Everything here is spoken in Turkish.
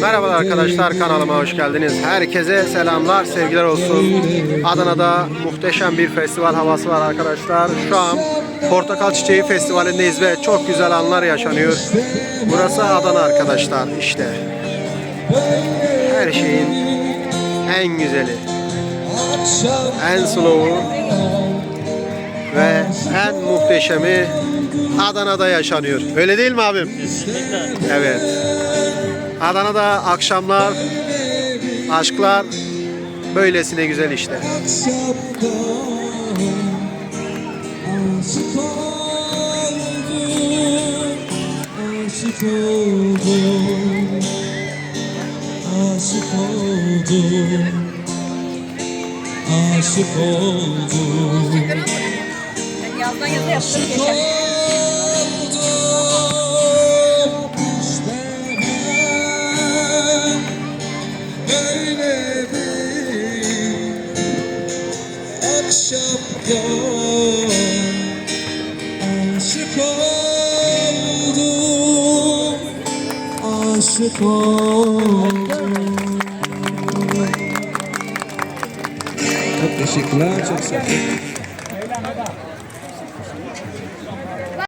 Merhabalar arkadaşlar kanalıma hoş geldiniz. Herkese selamlar, sevgiler olsun. Adana'da muhteşem bir festival havası var arkadaşlar. Şu an Portakal Çiçeği Festivali'ndeyiz ve çok güzel anlar yaşanıyor. Burası Adana arkadaşlar işte. Her şeyin en güzeli, en slow'u ve en muhteşemi Adana'da yaşanıyor. Öyle değil mi abim? Evet. Adana'da akşamlar, aşklar böylesine güzel işte. Aşık oldum Aşık oldum Aşık oldum yazdan yaza yaptığım geçer. Aşık oldum Aşık oldum Çok teşekkürler, çok sağ olun.